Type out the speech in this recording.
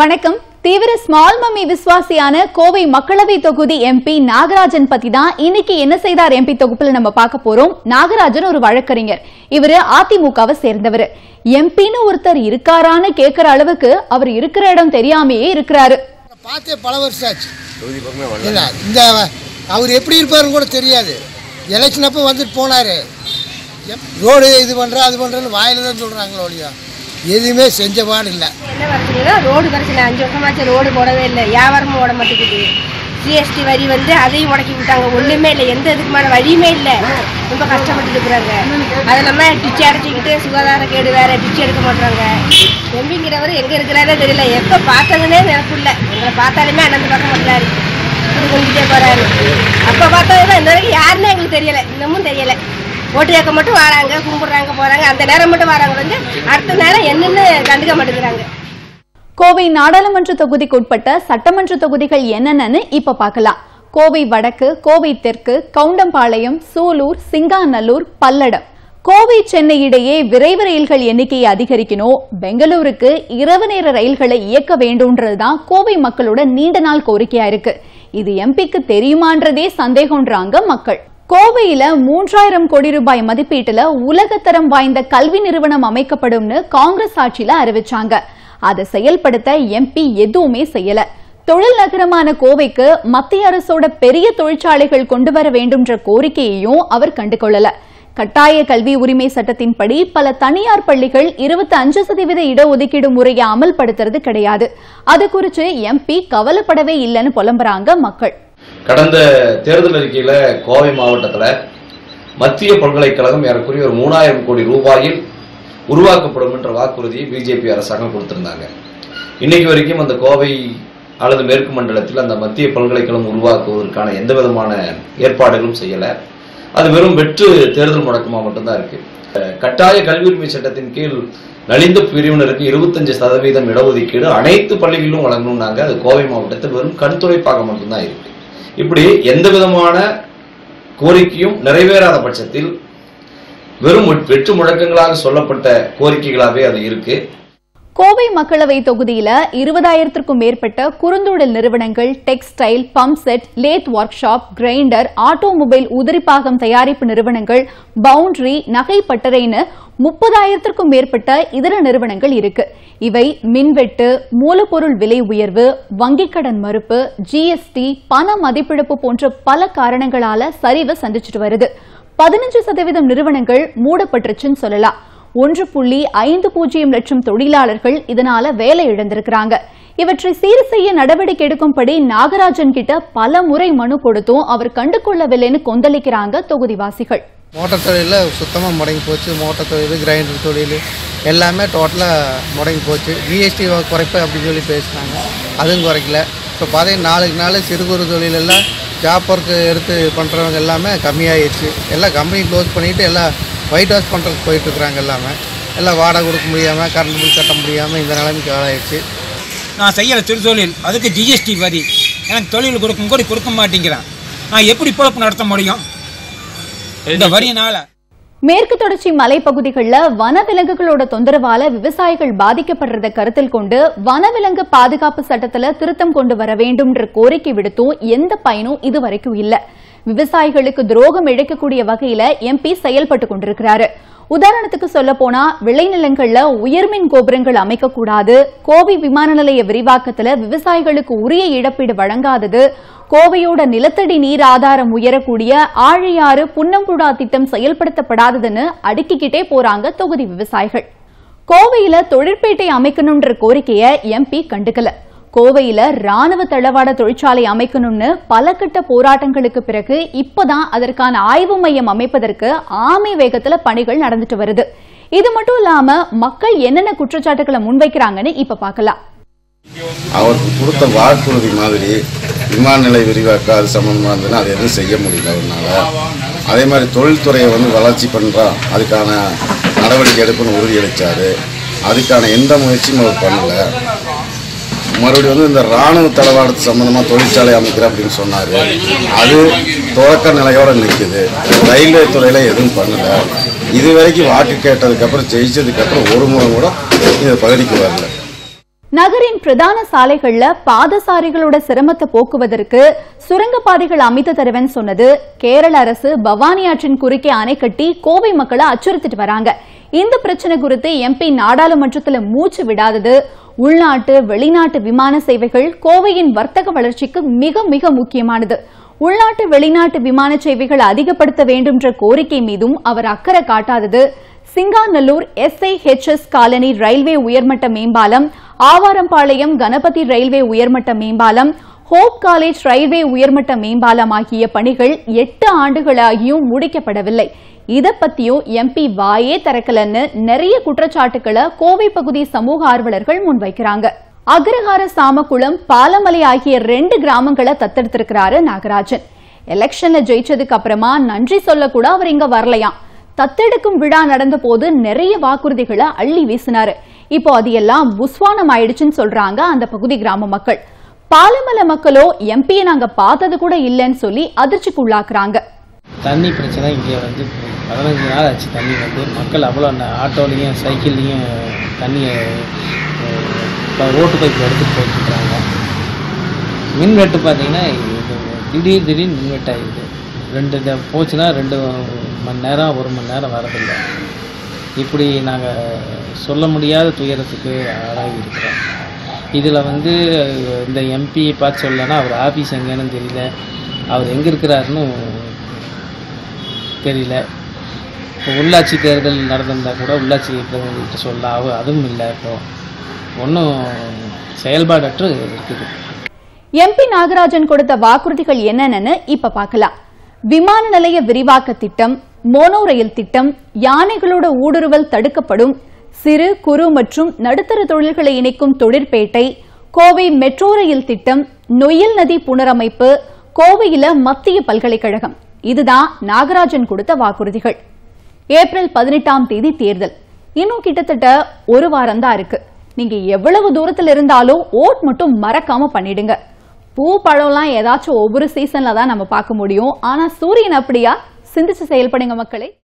வணக்கம். தீவிர small mummy விசுவாசியான Kovai மக்களவை தொகுதி எம்பி நாகராஜன் பத்தி தான் இன்னைக்கு என்ன செய்தார் எம்பி தொகுப்புல நம்ம பார்க்க போறோம். நாகராஜன் ஒரு வழக்கறிஞர். இவரு அதிமுகவை சேர்ந்தவர். எம்பின்னு ஒருத்தர் இருக்காரான்னு கேட்கிற அளவுக்கு அவர் இருக்கிற இடம் தெரியாமையே இருக்கிறாரு. பார்த்தே பல வருஷம் ஆச்சு. இல்லை இந்த அவர் எப்படி இருப்பாருன்னு கூட தெரியாது. எலெக்ஷன் அப்போ வந்துட்டு போனார். ரோடு இது பண்ணுறேன் அது பண்ணுறேன்னு வாயில தான் சொல்கிறாங்களோ ஒழியா எதுவுமே செஞ்ச பாடு இல்லை. என்ன பிரச்சனைனா ரோடு பிரச்சனை அஞ்சு வருஷமாச்சு ரோடு போடவே இல்லை. வியாபாரமும் ஓட மாட்டேங்குது. ஜிஎஸ்டி வரி வந்து அதையும் உடக்கி விட்டாங்க. ஒன்றுமே இல்லை. எந்த இதுக்குமான வழியுமே இல்லை. ரொம்ப கஷ்டப்பட்டு இருக்கிறாங்க. அது இல்லாமல் டிச்சு அடைச்சிக்கிட்டு சுகாதார கேடு வேற டிச்சு எடுக்க மாட்டுறாங்க எம்பிங்கிறவர் எங்கே இருக்கிறாரே தெரியல. எப்போ பார்த்தாங்கன்னே எனக்கு இல்லை. எங்களை பார்த்தாலுமே அண்ணன் பார்க்க மாட்டாரு இது கொஞ்சிட்டே போகிறாரு அப்போ பார்த்ததுன்னா இந்த வரைக்கும் யாருன்னு எங்களுக்கு தெரியலை. இன்னமும் தெரியலை. ஓட்டு கேட்க மட்டும் வராங்க கும்பிடுறாங்க போறாங்க. அந்த நேரம் மட்டும் வராங்க. வந்து அடுத்த நேரம் என்னென்னு கண்டுக்க மாட்டேங்கிறாங்க. கோவை நாடாளுமன்ற தொகுதிக்கு உட்பட்ட சட்டமன்ற தொகுதிகள் என்னென்னு இப்ப பார்க்கலாம். கோவை வடக்கு கோவை தெற்கு கவுண்டம்பாளையம் சூலூர் சிங்காநல்லூர் பல்லடம். கோவை சென்னை இடையே விரைவு ரயில்கள் எண்ணிக்கையை அதிகரிக்கணும். பெங்களூருக்கு இரவு நேர ரயில்களை இயக்க வேண்டும்ன்றதுதான் கோவை மக்களோட நீண்ட நாள் கோரிக்கையா இருக்கு. இது எம்பிக்கு தெரியுமான்றதே சந்தேகம்ன்றாங்க மக்கள். கோவையில மூன்றாயிரம் கோடி ரூபாய் மதிப்பீட்டுல உலகத்தரம் வாய்ந்த கல்வி நிறுவனம் அமைக்கப்படும்னு காங்கிரஸ் ஆட்சியில அறிவிச்சாங்க. அதை செயல்படுத்த எம்பி எதுவுமே செய்யல. தொழில் நகரமான கோவைக்கு மத்திய அரசோட பெரிய தொழிற்சாலைகள் கொண்டு வர வேண்டும்ன்ற கோரிக்கையையும் அவர் கண்டுகொள்ளல. கட்டாய கல்வி உரிமை சட்டத்தின்படி பல தனியார் பள்ளிகள் இருபத்தி அஞ்சு சதவீத இடஒதுக்கீடு முறையை அமல்படுத்துறது கிடையாது. அது குறித்து எம்பி கவலைப்படவே இல்லைன்னு புலம்புறாங்க மக்கள். கடந்த தேர்தல் அறிக்கையில் கோவை மாவட்டத்தில் மத்திய பல்கலைக்கழகம் ஏறக்குறைய ஒரு மூணாயிரம் கோடி ரூபாயில் உருவாக்கப்படும் என்ற வாக்குறுதியை பிஜேபி அரசாங்கம் கொடுத்திருந்தாங்க. இன்னைக்கு வரைக்கும் அந்த கோவை அல்லது மேற்கு மண்டலத்தில் அந்த மத்திய பல்கலைக்கழகம் உருவாக்குவதற்கான எந்த விதமான ஏற்பாடுகளும் செய்யலை. அது வெறும் வெற்று தேர்தல் முடக்கமாக மட்டும்தான் இருக்கு. கட்டாய கல்வி உரிமை சட்டத்தின் கீழ் நலிந்த பிரிவினருக்கு இருபத்தஞ்சு சதவீதம் இடஒதுக்கீடு அனைத்து பள்ளிகளிலும் வழங்கணும்னாங்க. அது கோவை மாவட்டத்தில் வெறும் கருத்துரைப்பாக மட்டும்தான் இருக்கு. இப்படி எந்த விதமான கோரிக்கையும் நிறைவேறாத பட்சத்தில் வெறும் வெற்று முழக்கங்களாக சொல்லப்பட்ட கோரிக்கைகளாகவே அது இருக்கு. கோவை மக்களவை தொகுதியில இருபதாயிரத்திற்கும் மேற்பட்ட குறுந்தொழில் நிறுவனங்கள் textile pump set lathe workshop grinder automobile உதிரிப்பாகம் தயாரிப்பு நிறுவனங்கள் பவுண்டரி நகை பட்டறைன்னு முப்பதாயிரத்திற்கும் மேற்பட்ட இதர நிறுவனங்கள் இருக்கு. இவை மின்வெட்டு மூலப்பொருள் விலை உயர்வு வங்கிக் கடன் மறுப்பு ஜிஎஸ்டி பண மதிப்பிழப்பு போன்ற பல காரணங்களால சரிவை சந்திச்சுட்டு வருது. பதினஞ்சு சதவீதம் நிறுவனங்கள் மூடப்பட்டுருச்சுன்னு சொல்லலாம். ஒன்று புள்ளி ஐந்து பூஜ்ஜியம் லட்சம் தொழிலாளர்கள் இதனால வேலை இழந்திருக்கிறாங்க. இவற்றை சீர் செய்ய நடவடிக்கை எடுக்கும்படி நாகராஜன் கிட்ட பல முறை மனு கொடுத்தும் அவர் கண்டுகொள்ளவில்லைன்னு கொந்தளிக்கிறாங்க தொகுதிவாசிகள். மோட்டார் தொழிலில் சுத்தமாக முடங்கி போச்சு. மோட்டார் தொழில் கிரைண்டர் தொழில் எல்லாமே டோட்டலாக முடங்கி போச்சு. ஜிஎஸ்டி குறைப்பு அப்படின்னு சொல்லி பேசினாங்க. அதுவும் குறைக்கல. இப்போ பார்த்தீங்கன்னா நாளுக்கு நாள் சிறு குறு தொழிலெல்லாம் ஜாப் ஒர்க்கு எடுத்து பண்ணுறவங்க எல்லாமே கம்மியாயிருச்சு. எல்லாம் கம்பெனி க்ளோஸ் பண்ணிவிட்டு எல்லாம் ஒயிட் வாஷ் பண்ணுறதுக்கு போயிட்டுருக்குறாங்க எல்லாமே. எல்லாம் வாடகை கொடுக்க முடியாமல் கரண்ட் பில் கட்ட முடியாமல் இந்த நிலைமைக்கு ஆளாயிடுச்சு நான் செய்கிற சிறு தொழில் அதுக்கு ஜிஎஸ்டி வரி. எனக்கு தொழில் கொடுக்கும் கூட கொடுக்க மாட்டேங்கிறான். நான் எப்படி பொழப்பு நடத்த முடியும்? இந்த வரியினால. மேற்கு தொடர்ச்சி மலைப்பகுதிகளில் வனவிலங்குகளோட தொந்தரவால விவசாயிகள் பாதிக்கப்படுறத கருத்தில் கொண்டு வனவிலங்கு பாதுகாப்பு சட்டத்துல திருத்தம் கொண்டு வர வேண்டும்ன்ற கோரிக்கை விடுத்தும் எந்த பயனும் இதுவரைக்கும் இல்ல. விவசாயிகளுக்கு துரோகம் இழைக்கக்கூடிய வகையில எம்பி செயல்பட்டு கொண்டிருக்கிறாரு. உதாரணத்துக்கு சொல்ல போனா விளைநிலங்கள்ல உயர்மின் கோபுரங்கள் அமைக்கக்கூடாது. கோவை விமான நிலைய விரிவாக்கத்துல விவசாயிகளுக்கு உரிய இழப்பீடு வழங்காதது. கோவையோட நிலத்தடி நீர் ஆதாரம் உயரக்கூடிய ஆழியாறு புன்னம்புழா திட்டம் செயல்படுத்தப்படாததுன்னு அடுக்கிக்கிட்டே போறாங்க தொகுதி விவசாயிகள். கோவையில தொழிற்பேட்டை அமைக்கணும்ன்ற கோரிக்கையை எம்பி கண்டுக்கல. கோவையில ராணுவ தளவாட தொழிற்சாலை அமைக்கணும்னு பல கட்ட போராட்டங்களுக்கு பிறகு இப்பதான் அதற்கான ஆய்வு மையம் அமைப்பதற்கு ஆமை வேகத்துல பணிகள் நடந்துட்டு வருது. இது மட்டும் இல்லாம மக்கள் என்னென்ன குற்றச்சாட்டுகளை முன்வைக்கிறாங்கன்னு இப்ப பார்க்கலாம். அவருக்கு கொடுத்த வாக்குறுதி மாதிரி விமான நிலை விரிவாக்கம் அது சம்மந்தமாக இருந்ததுன்னா அது எதுவும் செய்ய முடியல அவனால அதே மாதிரி தொழில்துறையை வந்து வளர்ச்சி பண்றோம் அதுக்கான நடவடிக்கை எடுக்கணும்னு உறுதியளித்தார் அதுக்கான எந்த முயற்சியும் அவர் பண்ணலை. மறுபடியும் வந்து இந்த இராணுவ தளவாடத்து சம்மந்தமாக தொழிற்சாலை அமைக்கிறேன் அப்படின்னு சொன்னார். அது துவக்க நிலையோடு நிற்குது ரயில்வே துறையில் எதுவும் பண்ணலை. இது வரைக்கும் வாக்கு கேட்டதுக்கப்புறம் ஜெயிச்சதுக்கப்புறம் ஒரு முறை கூட இந்த பகுதிக்கு வரல. நகரின் பிரதான சாலைகள்ல பாதசாரிகளோட சிரமத்தை போக்குவதற்கு சுரங்கப்பாதைகள் அமைத்து தருவேன்னு சொன்னது கேரள அரசு பவானி ஆற்றின் குறுக்கே அணை கட்டி கோவை மக்களை அச்சுறுத்திட்டு வராங்க. இந்த பிரச்சனை குறித்து எம்பி நாடாளுமன்றத்தில் மூச்சு விடாதது. உள்நாட்டு வெளிநாட்டு விமான சேவைகள் கோவையின் வர்த்தக வளர்ச்சிக்கு மிக மிக முக்கியமானது. உள்நாட்டு வெளிநாட்டு விமான சேவைகள் அதிகப்படுத்த வேண்டும்ன்ற கோரிக்கை மீதும் அவர் அக்கறை காட்டாதது. சிங்காநல்லூர் எஸ்ஐஹெச்எஸ் காலனி ரயில்வே உயர்மட்ட மேம்பாலம் ஆவாரம்பாளையம் கணபதி ரயில்வே உயர்மட்ட மேம்பாலம் ஹோப் காலேஜ் ரயில்வே உயர்மட்ட மேம்பாலம் ஆகிய பணிகள் எட்டு ஆண்டுகளாகியும் முடிக்கப்படவில்லை. இதை பத்தியும் எம்பி வாயே திறக்கலன்னு நிறைய குற்றச்சாட்டுக்களை கோவை பகுதி சமூக ஆர்வலர்கள் முன்வைக்கிறாங்க. அக்ரஹார சாமக்குளம் பாலமலை ஆகிய ரெண்டு கிராமங்களை தத்தெடுத்திருக்கிறாரு நாகராஜன். எலெக்ஷன்ல ஜெயிச்சதுக்கு அப்புறமா நன்றி சொல்ல கூட அவர் இங்க வரலையாம். தத்தெடுக்கும் விழா நடந்த போது நிறைய வாக்குறுதிகளை அள்ளி வீசினாரு. இப்போ அது எல்லாம் புஸ்வானம் ஆயிடுச்சுன்னு சொல்றாங்க அந்த பகுதி கிராம மக்கள். பாலமலை மக்களோ எம்பியை நாங்க பார்த்தது கூட இல்லைன்னு சொல்லி அதிர்ச்சிக்கு உள்ளாக்குறாங்க தண்ணி பிரச்சனை இங்கே வந்து பதினஞ்சு நாள் ஆச்சு தண்ணி வந்து. மக்கள் அவ்வளோ ந- ஆட்டோலையும் சைக்கிள்லையும் தண்ணியை ஓட்டு ரோட்டு பைப்பில் எடுத்துகிட்டு போயிட்டுருக்காங்க மின்வெட்டு பார்த்தீங்கன்னா திடீர் திடீர்னு மின்வெட்டு ரெண்டு போச்சுன்னா ரெண்டு மணி நேரம் ஒரு மணி நேரம் வரதில்லை. இப்படி நாங்கள் சொல்ல முடியாத துயரத்துக்கு ஆளாகி இருக்கிறோம். இதில் வந்து இந்த எம்பி பார்த்து சொல்லலைன்னா அவர் ஆஃபீஸ் எங்கேன்னு தெரியல. அவர் எங்கே இருக்கிறாருன்னு தெரியல. இப்போ உள்ளாட்சி தேர்தல் நடந்திருந்தால் கூட உள்ளாட்சி பிரதிநிதிகிட்ட சொல்லலாம் அதுவும் இல்லை இப்போ. ஒன்றும் செயல்பாடற்று இருக்குது. எம்பி நாகராஜன் கொடுத்த வாக்குறுதிகள் என்னென்னு இப்போ பார்க்கலாம். விமான நிலைய விரிவாக்க திட்டம் மோனோ ரயில் திட்டம் யானைகளோட ஊடுருவல் தடுக்கப்படும் சிறு குறு மற்றும் நடுத்தர தொழில்களை இணைக்கும் தொழிற்பேட்டை கோவை மெட்ரோ ரயில் திட்டம் நொயில் நதி புனரமைப்பு கோவையில மத்திய பல்கலைக்கழகம். இதுதான் நாகராஜன் கொடுத்த வாக்குறுதிகள். ஏப்ரல் பதினெட்டாம் தேதி தேர்தல். இன்னும் கிட்டத்தட்ட ஒரு வாரம் தான் இருக்கு. நீங்க எவ்வளவு தூரத்தில் இருந்தாலும் ஓட் மட்டும் மறக்காம பண்ணிடுங்க. பூ பழம்லாம் ஏதாச்சும் ஒவ்வொரு சீசன்ல தான் நம்ம பார்க்க முடியும். ஆனா சூரியன் அப்படியா? சிந்திச்சு செயல்படுங்க மக்களே.